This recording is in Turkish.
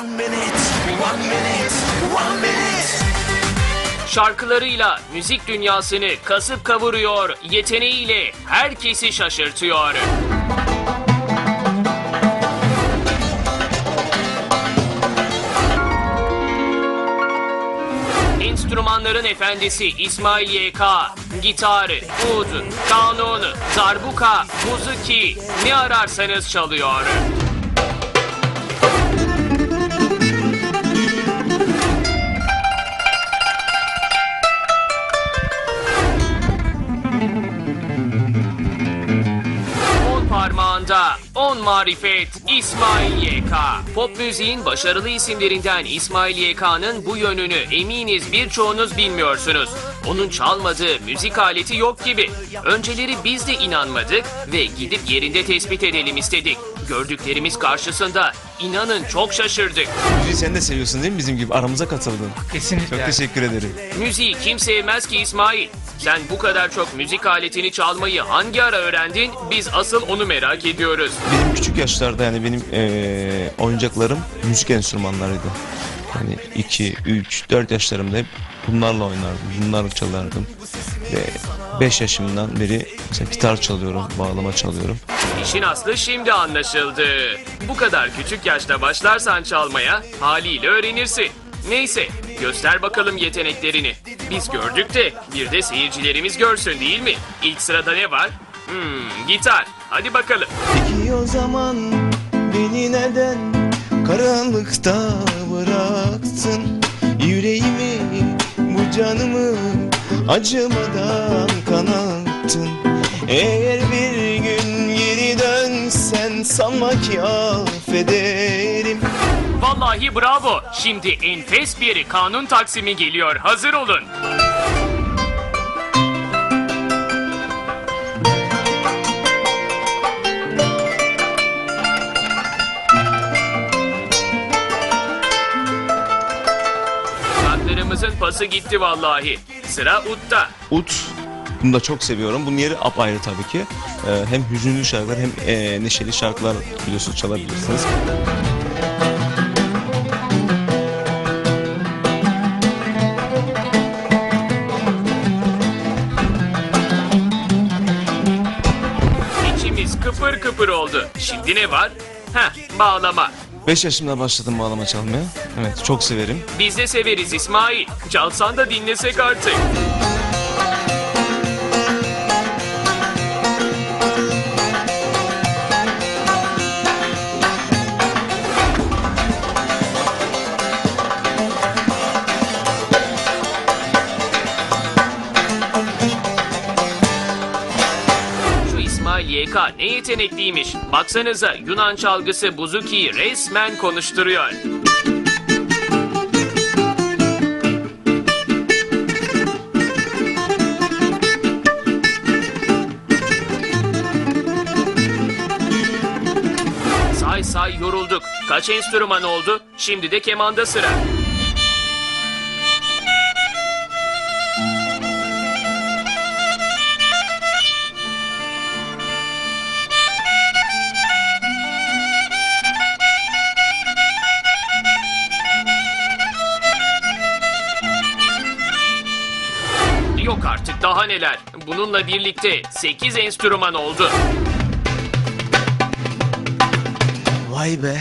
One minute, one minute, one minute. Şarkılarıyla müzik dünyasını kasıp kavuruyor, yeteneğiyle herkesi şaşırtıyor. Enstrümanların efendisi İsmail YK, gitarı, ud, kanunu, darbuka, muzuki ne ararsanız çalıyor. Parmağında on marifet İsmail YK. Pop müziğin başarılı isimlerinden İsmail YK'nın bu yönünü eminiz birçoğunuz bilmiyorsunuz. Onun çalmadığı müzik aleti yok gibi. Önceleri biz de inanmadık ve gidip yerinde tespit edelim istedik. Gördüklerimiz karşısında inanın çok şaşırdık. Müziği sen de seviyorsun değil mi bizim gibi aramıza katıldın. Kesinlikle. Çok teşekkür ederim. Müziği kim sevmez ki İsmail? Sen bu kadar çok müzik aletini çalmayı hangi ara öğrendin? Biz asıl onu merak ediyoruz. Benim küçük yaşlarda yani benim eee, oyuncaklarım müzik enstrümanlarıydı. Yani 2, 3, 4 yaşlarımda hep bunlarla oynardım, bunlarla çalardım. Ve 5 yaşımdan beri mesela gitar çalıyorum, bağlama çalıyorum. İşin aslı şimdi anlaşıldı. Bu kadar küçük yaşta başlarsan çalmaya haliyle öğrenirsin. Neyse göster bakalım yeteneklerini. Biz gördük de bir de seyircilerimiz görsün değil mi? İlk sırada ne var? Hmm, gitar. Hadi bakalım. Peki o zaman beni neden karanlıkta bıraktın? Yüreğimi, bu canımı acımadan kanattın. Eğer bir gün geri dönsen sanma ki affederim. Vallahi bravo. Şimdi enfes bir kanun taksimi geliyor. Hazır olun. Kartlarımızın pası gitti vallahi. Sıra Ut'ta. Ut, bunu da çok seviyorum. Bunun yeri apayrı tabii ki. Ee, hem hüzünlü şarkılar hem e, neşeli şarkılar biliyorsunuz çalabilirsiniz. İçimiz kıpır kıpır oldu. Şimdi ne var? Heh, bağlama. 5 yaşımda başladım bağlama çalmaya. Evet, çok severim. Biz de severiz İsmail. Çalsan da dinlesek artık. YK ne yetenekliymiş. Baksanıza Yunan çalgısı Buzuki'yi resmen konuşturuyor. Say say yorulduk. Kaç enstrüman oldu? Şimdi de kemanda sıra. Artık daha neler. Bununla birlikte 8 enstrüman oldu. Vay be.